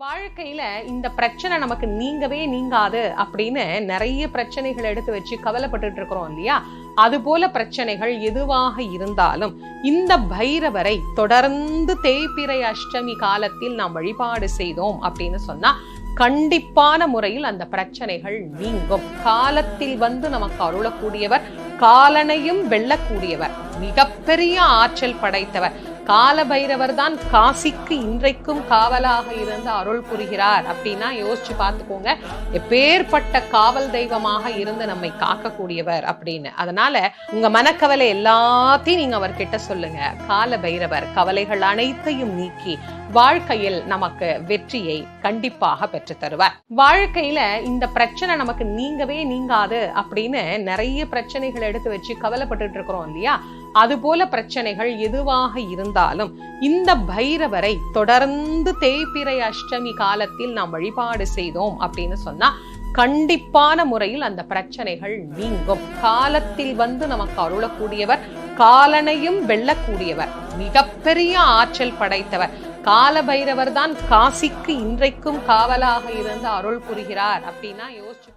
வாழ்க்கையில இந்த பிரச்சனை நமக்கு நீங்கவே நீங்காது அப்படின்னு நிறைய பிரச்சனைகள் எடுத்து வச்சு கவலைப்பட்டுட்டு இருக்கிறோம் இல்லையா? அது போல பிரச்சனைகள் எதுவாக இருந்தாலும் இந்த பைரவரை தொடர்ந்து தேய்பிறை அஷ்டமி காலத்தில் நாம் வழிபாடு செய்தோம் அப்படின்னு சொன்னா கண்டிப்பான முறையில் அந்த பிரச்சனைகள் நீங்கும். காலத்தில் வந்து நமக்கு அருளக்கூடியவர் காலனையும் வெல்லக்கூடியவர் மிகப்பெரிய ஆற்றல் படைத்தவர். கால பைரவர் தான் காசிக்கு இன்றைக்கும் காவலாக இருந்து அருள் புரிகிறார் அப்படின்னா யோசிச்சு பார்த்துக்கோங்க. எப்பேற்பட்ட காவல் தெய்வமாக இருந்து நம்மை காக்கக்கூடியவர் அப்படின்னு. அதனால உங்க மனக்கவலை எல்லாத்தையும் நீங்க அவர்கிட்ட சொல்லுங்க. கால பைரவர் கவலைகள் அனைத்தையும் நீக்கி வாழ்க்கையில் நமக்கு வெற்றியை கண்டிப்பாக பெற்று தருவார். வாழ்க்கையில இந்த பிரச்சனை நமக்கு நீங்கவே நீங்காது அப்படின்னு நிறைய பிரச்சனைகள் எடுத்து வச்சு கவலைப்பட்டுட்டு இருக்கிறோம் இல்லையா? அது போல பிரச்சனைகள் எதுவாக இருந்தாலும் இந்த பைரவரை தொடர்ந்து தேய்பிறை அஷ்டமி காலத்தில் நாம் வழிபாடு செய்தோம் அப்படின்னு சொன்னா கண்டிப்பான முறையில் அந்த பிரச்சனைகள் நீங்கும். காலத்தில் வந்து நமக்கு அருளக்கூடியவர் காலனையும் வெல்லக்கூடியவர் மிகப்பெரிய ஆற்றல் படைத்தவர். கால பைரவர் தான் காசிக்கு இன்றைக்கும் காவலாக இருந்து அருள் புரிகிறார் அப்படின்னா யோசிச்சு